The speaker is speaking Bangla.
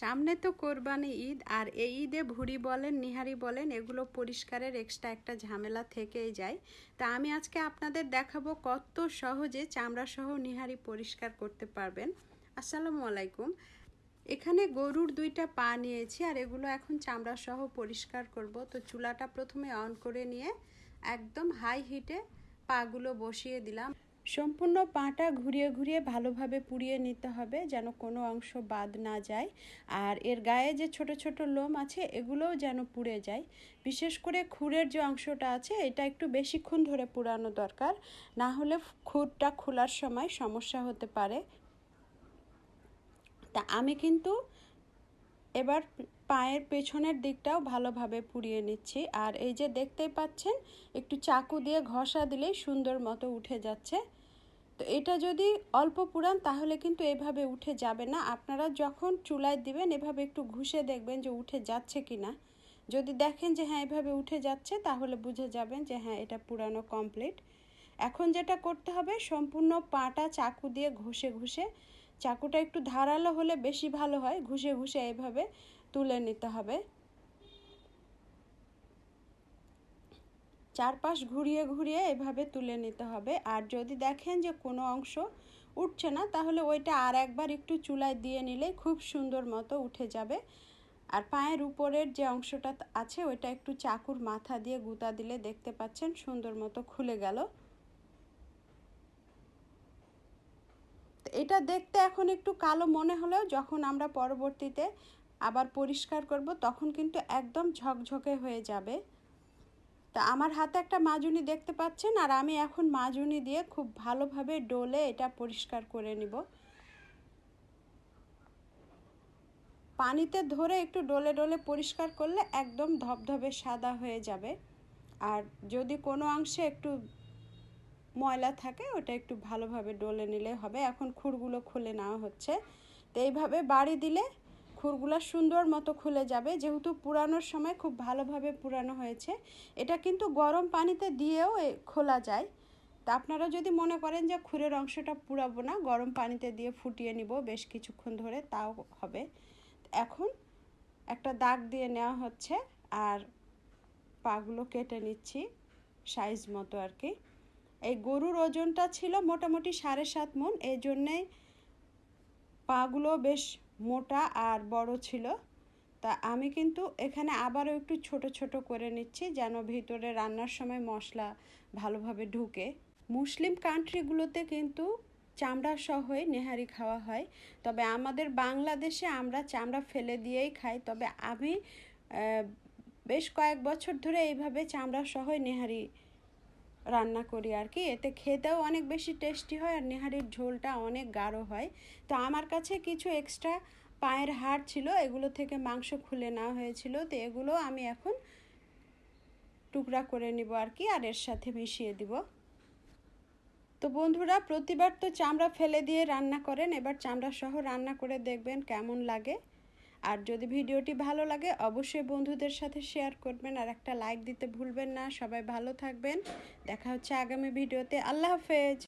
সামনে তো কোরবানি ঈদ, আর এই ঈদে ভুড়ি বলেন, নিহারি বলেন, এগুলো পরিষ্কারের এক্সট্রা একটা ঝামেলা থেকেই যায়। তা আমি আজকে আপনাদের দেখাবো কত সহজে চামড়া সহ নিহারি পরিষ্কার করতে পারবেন। আসসালামু আলাইকুম। এখানে গরুর দুইটা পা নিয়েছি, আর এগুলো এখন চামড়া সহ পরিষ্কার করব। তো চুলাটা প্রথমে অন করে নিয়ে একদম হাই হিটে পাগুলো বসিয়ে দিলাম। সম্পূর্ণ পাটা ঘুরিয়ে ঘুরিয়ে ভালোভাবে পুড়িয়ে নিতে হবে যেন কোনো অংশ বাদ না যায়। আর এর গায়ে যে ছোট ছোট লোম আছে, এগুলোও যেন পুড়ে যায়। বিশেষ করে খুরের যে অংশটা আছে, এটা একটু বেশিক্ষণ ধরে পুরানো দরকার। না হলে খুরটা খোলার সময় সমস্যা হতে পারে। তা আমি কিন্তু এবার পায়ের পেছনের দিকটাও ভালোভাবে পুড়িয়ে নিচ্ছি। আর এই যে দেখতেই পাচ্ছেন, একটু চাকু দিয়ে ঘষা দিলেই সুন্দর মতো উঠে যাচ্ছে। তো এটা যদি অল্প পুরান, তাহলে কিন্তু এভাবে উঠে যাবে না। আপনারা যখন চুলায় দিবেন, এভাবে একটু ঘুষে দেখবেন যে উঠে যাচ্ছে কি না যদি দেখেন যে হ্যাঁ এভাবে উঠে যাচ্ছে, তাহলে বুঝে যাবেন যে হ্যাঁ এটা পুরানো কমপ্লিট। এখন যেটা করতে হবে, সম্পূর্ণ পাটা চাকু দিয়ে ঘষে ঘষে চাকুটা একটু ধারালো হলে বেশি ভালো হয়। ঘুষে ঘুষে এভাবে তুলে নিতে হবে। চারপাশ ঘুরিয়ে ঘুরিয়ে এভাবে তুলে নিতে হবে। আর যদি দেখেন যে কোনো অংশ উঠছে না, তাহলে ওইটা আর একবার একটু চুলায় দিয়ে নিলে খুব সুন্দর মতো উঠে যাবে। আর পায়ের উপরের যে অংশটা আছে, ওইটা একটু চাকুর মাথা দিয়ে গুতা দিলে দেখতে পাচ্ছেন সুন্দর মতো খুলে গেল। এটা দেখতে এখন একটু কালো মনে হলেও যখন আমরা পরবর্তীতে আবার পরিষ্কার করব, তখন কিন্তু একদম ঝকঝকে হয়ে যাবে। তা আমার হাতে একটা মাজুনি দেখতে পাচ্ছেন, আর আমি এখন মাজুনি দিয়ে খুব ভালোভাবে ডোলে এটা পরিষ্কার করে নিব। পানিতে ধরে একটু ডোলে ডোলে পরিষ্কার করলে একদম ধবধবে সাদা হয়ে যাবে। আর যদি কোনো অংশে একটু ময়লা থাকে, ওটা একটু ভালোভাবে ডলে নিলে হবে। এখন খুরগুলো খুলে নেওয়া হচ্ছে। তো এইভাবে বাড়ি দিলে খুরগুলো সুন্দর মতো খুলে যাবে। যেহেতু পুরানোর সময় খুব ভালোভাবে পুরানো হয়েছে, এটা কিন্তু গরম পানিতে দিয়েও খোলা যায়। তা আপনারা যদি মনে করেন যে খুরের অংশটা পুরাবো না, গরম পানিতে দিয়ে ফুটিয়ে নিব বেশ কিছুক্ষণ ধরে, তাও হবে। এখন একটা দাগ দিয়ে নেওয়া হচ্ছে, আর পাগুলো কেটে নিচ্ছি, সাইজ মতো আর কি। এই গরুর ওজনটা ছিল মোটামুটি সাড়ে সাত মন এই জন্যেই পাগুলো বেশ মোটা আর বড় ছিল। তা আমি কিন্তু এখানে আবারও একটু ছোট ছোট করে নিচ্ছি যেন ভিতরে রান্নার সময় মশলা ভালোভাবে ঢুকে। মুসলিম কান্ট্রিগুলোতে কিন্তু চামড়া সহই নেহারি খাওয়া হয়, তবে আমাদের বাংলাদেশে আমরা চামড়া ফেলে দিয়েই খাই, তবে আমি বেশ কয়েক বছর ধরে এইভাবে চামড়া সহই নেহারি রান্না করি আর কি। এতে খেতেও অনেক বেশি টেস্টি হয় আর নেহারির ঝোলটা অনেক গাঢ় হয়। তো আমার কাছে কিছু এক্সট্রা পায়ের হাড় ছিল, এগুলো থেকে মাংস খুলে নেওয়া হয়েছিল। তো এগুলো আমি এখন টুকরা করে নিব আর কি আর এর সাথে মিশিয়ে দিব। তো বন্ধুরা, প্রতিবার তো চামড়া ফেলে দিয়ে রান্না করেন, এবার চামড়া সহ রান্না করে দেখবেন কেমন লাগে। আর যদি ভিডিওটি ভালো লাগে, অবশ্যই বন্ধুদের সাথে শেয়ার করবেন আর একটা লাইক দিতে ভুলবেন না। সবাই ভালো থাকবেন। দেখা হচ্ছে আগামী ভিডিওতে। আল্লাহ হাফেজ।